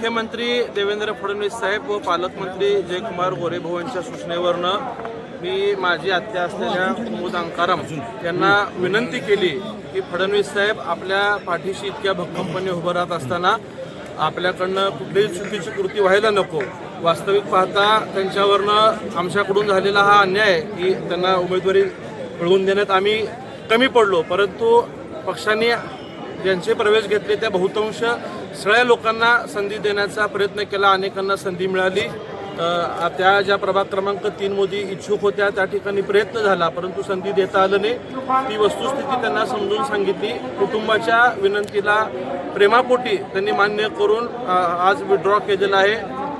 मुख्यमंत्री देवेंद्र फडणवीस साहेब व पालकमंत्री जयकुमार गोरेभाऊ यांच्या सूचनेवरनं मी माझी आत्या असलेल्या कुमुद अंकाराम यांना विनंती केली की फडणवीस साहेब आपल्या पाठीशी इतक्या भक्कमपणे उभं राहत असताना आपल्याकडनं कुठलीही चुकीची कृती व्हायला नको. वास्तविक पाहता त्यांच्यावरनं आमच्याकडून झालेला हा अन्याय की त्यांना उमेदवारी मिळवून देण्यात आम्ही कमी पडलो. परंतु पक्षाने ज्यांचे प्रवेश घेतले त्या बहुतांश सगळ्या लोकांना संधी देण्याचा प्रयत्न केला अनेकांना संधी मिळाली. त्या ज्या प्रभाग क्रमांक तीन मोदी इच्छुक होत्या त्या ठिकाणी प्रयत्न झाला परंतु संधी देता आलं नाही. ती वस्तुस्थिती त्यांना समजून सांगितली. कुटुंबाच्या विनंतीला प्रेमापोटी त्यांनी मान्य करून आज विड्रॉ केलेला आहे.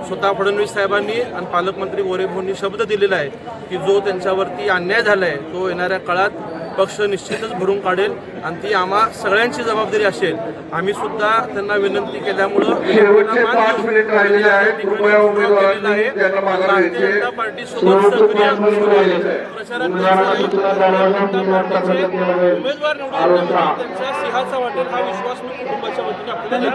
स्वतः फडणवीस साहेबांनी आणि पालकमंत्री गोरेभाऊंनी शब्द दिलेला आहे की जो त्यांच्यावरती अन्याय झाला आहे तो येणाऱ्या काळात पक्ष निश्चितच भरून काढेल आणि ती आम्हा सगळ्यांची जबाबदारी असेल. आम्ही सुद्धा त्यांना विनंती केल्यामुळं. उमेदवार निवडून. त्यांच्या सिंहाचा वाटेल हा विश्वास मी कुटुंबाच्या वतीने आपल्याला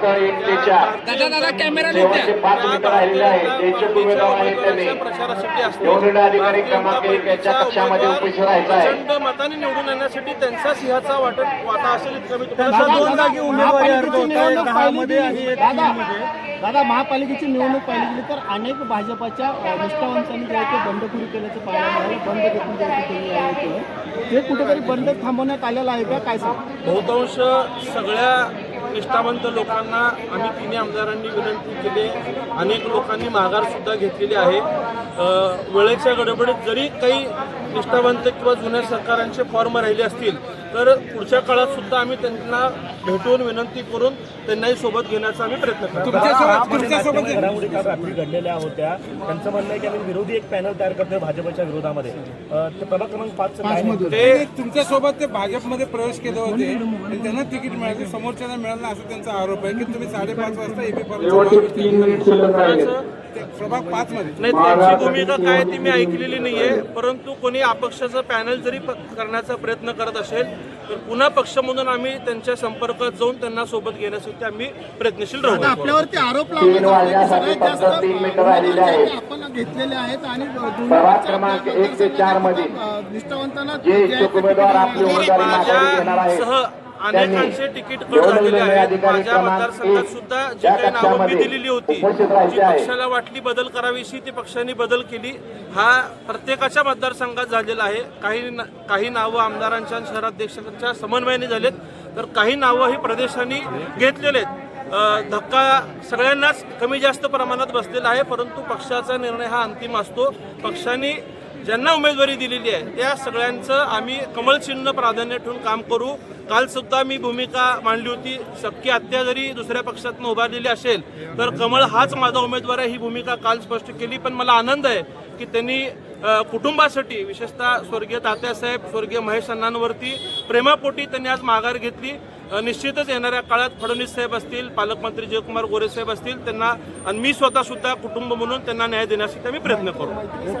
दादा दादा कॅमेरा शेवटचे पाच मिनिट राहिलेले आहेत इच्छुक उमेदवार आहेत त्यांनी प्रचारासाठी असतील. निवडणूक अधिकारी क्रमांक भारतीय एक याच्या जनता कक्षामध्ये पार्टीचा उपस्थित राहायचं आहे. प्रचंड मताने निवडून येण्यासाठी त्यांचा सिंहाचा वाटत वाटा असेल इतकं मी तुम्हाला दादा, सांगतो. दोन जागी उमेदवारी अर्ज होत आहे, दहामध्ये आणि एक दादा तीनमध्ये. दादा महापालिकेची निवडणूक पाहिली गेली तर अनेक भाजपाच्या अ, निष्ठावंतांनी जे आहे ते बंडखोरी केल्याचं पाहायला मिळालं देखील जे आहे ते केली आहे ते. ते कुठेतरी बंद थांबवण्यात आलेलं आहे का काय सांग बहुतांश सगळ्या निष्ठावंत लोकांना आम्ही तिन्ही आमदारांनी विनंती केली. अनेक लोकांनी माघार सुद्धा घेतलेली आहे. वेळेच्या गडबडीत जरी काही निष्ठावंत किंवा जुन्या सरकारांचे फॉर्म राहिले असतील तर पुढच्या काळात सुद्धा आम्ही त्यांना भेटून विनंती करून त्यांनाही सोबत घेण्याचा आम्ही प्रयत्न करतो. घडामोडी काल रात्री घडलेल्या होत्या. त्यांचं म्हणणं आहे की आम्ही विरोधी एक पॅनल तयार करतोय भाजपच्या विरोधामध्ये. प्रभाग क्रमांक पाच? ते तुमच्यासोबत ते भाजपमध्ये प्रवेश केले होते. आणि त्यांना तिकीट मिळाले. समोरच्याला मिळालं असं त्यांचा आरोप आहे की तुम्ही साडेपाच वाजता एबी प्रभाग पाच मध्ये. नाही त्यांची भूमिका काय ती मी ऐकलेली नाहीये परंतु कोणी अपक्षाचं पॅनल जरी प- करण्याचा प्रयत्न करत असेल तर पुन्हा पक्ष म्हणून आम्ही त्यांच्या संपर्कात जाऊन त्यांना सोबत घेण्यासाठी आम्ही प्रयत्नशील राहू. आपल्यावरती आरोप आपण घेतलेले आहेत आणि निष्ठावंतांना जे इच्छुक उमेदवार आपली उमेदवारी माघारी घेणार आहेत. सह अनेकांचे तिकीट कट झालेले आहेत. माझ्या मतदारसंघात सुद्धा जी काही नावं मी दिलेली होती जी. पक्षाला वाटली बदल करावीशी ती पक्षाने बदल केली. हा प्रत्येकाच्या मतदारसंघात झालेला आहे. काही काही नावं आमदारांच्या शहराध्यक्षांच्या समन्वयाने झालेत. तर काही नावं ही प्रदेशांनी घेतलेले आहेत. धक्का सगळ्यांनाच कमी जास्त प्रमाणात बसलेला आहे परंतु पक्षाचा निर्णय हा अंतिम असतो. पक्षाने ज्यांना उमेदवारी दिलेली आहे त्या सगळ्यांचं आम्ही कमळचिन्ह प्राधान्य ठेवून काम करू. काल सुद्धा मी भूमिका मांडली होती शक्य हत्या जरी दुसऱ्या पक्षातून उभारलेली असेल तर कमळ हाच माझा उमेदवार आहे ही भूमिका काल स्पष्ट केली. पण मला आनंद आहे की त्यांनी कुटुंबासाठी विशेषतः स्वर्गीय तात्यासाहेब स्वर्गीय महेश अण्णांवरती प्रेमापोटी त्यांनी आज माघार घेतली. निश्चितच येणाऱ्या काळात फडणवीस साहेब असतील पालकमंत्री जयकुमार गोरे साहेब असतील त्यांना आणि मी स्वतः सुद्धा कुटुंब म्हणून त्यांना न्याय देण्यासाठी आम्ही प्रयत्न करू.